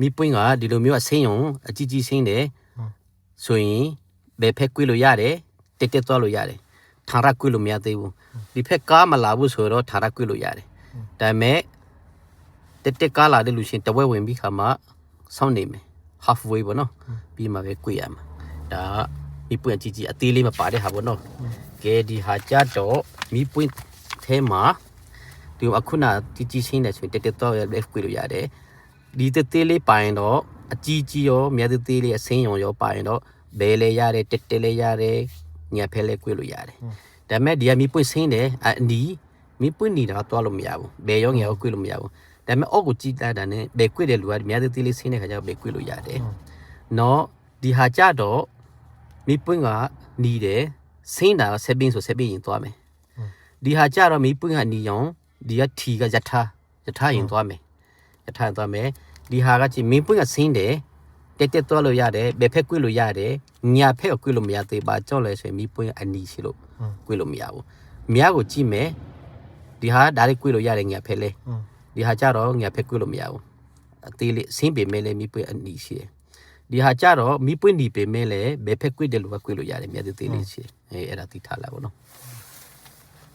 မိပွင့်ကဒီလိုမျိုးအဆင်းရုံအကြီးကြီးဆင်းတယ်ဆိုရင်ဘယ်ဖက်ကွေးလို့ရတယ်တက်တက်သွားလို့ရတယ်ထာရကွေးလို့မရသေးဘူးဒီဖက်ကားမလာဘူးဆိုတော့ထာရကွေးလို့ရတယ်ဒါပေမဲ့တက်တက်ကားလာတဲ့လူရှင်တဝက်ဝင်ပြီးခါမှစောင့်နေမယ် half way ပေါ့နော်ပြီးမှပဲကွေးရမှာဒါမိပွင့်အကြီးကြီးအသေးလေးမပါတဲ့ဟာပေါ့နော်ကဲဒီဟာကြတော့မိပွင့်အဲမှာဒီအခုနကြီးကြီးရှင်းတယ်ဆိုရင်တက်တက်သွားရ left ကွေးလို့ရတယ် ဒီတသေးလေးပိုင်တော့အကြီးကြီးရောမြတ်သေးလေးအစင်းရောရောပိုင်တော့ဘဲလဲရတယ်တက်တက်လဲရတယ်ညက်ဖဲလဲကွေးလို့ရတယ်ဒါပေမဲ့ဒီကမီပွင့်ဆင်းတယ်အနီးမီပွင့်နေတာတော့လို့မရဘူးဘဲရောငယ်ရောကွေးလို့မရဘူးဒါပေမဲ့အောက်ကိုကြည့်လိုက်တာနဲ့ဘဲကွေးတဲ့လူကမြတ်သေးလေးဆင်းတဲ့ခါကျတော့ဘဲကွေးလို့ရတယ်နော်ဒီဟာကြတော့မီပွင့်ကနီးတယ်ဆင်းတာဆက်ပင်းဆိုဆက်ပင်းရင်သွားမယ်ဒီဟာကြတော့မီပွင့်ကနီးအောင်ဒီကထီကယထာယထာရင်သွားမယ် ရထားသွားမယ်ဒီဟာကကြည့်မင်းပွင့်ကဆင်းတယ်တက်တက်သွားလို့ရတယ်ဘယ်ဖက်ကွေ့လို့ရတယ်ညာဖက်ကိုကွေ့လို့မရသေးပါကြောက်လဲဆိုရင်မင်းပွင့်အနီရှိလို့ကွေ့လို့မရဘူးမြားကိုကြည့်မယ်ဒီဟာဒါလေးကွေ့လို့ရတယ်ညာဖက်လဲဒီဟာကြတော့ညာဖက်ကွေ့လို့မရဘူးအသေးလေးဆင်းပေမဲ့လည်းမင်းပွင့်အနီရှိတယ်ဒီဟာကြတော့မင်းပွင့်နီပေမဲ့လည်းဘယ်ဖက်ကွေ့တယ်လို့ကကွေ့လို့ရတယ်မြတ်သေးသေးလေးရှိတယ်အဲအဲ့ဒါသိထားလာပါတော့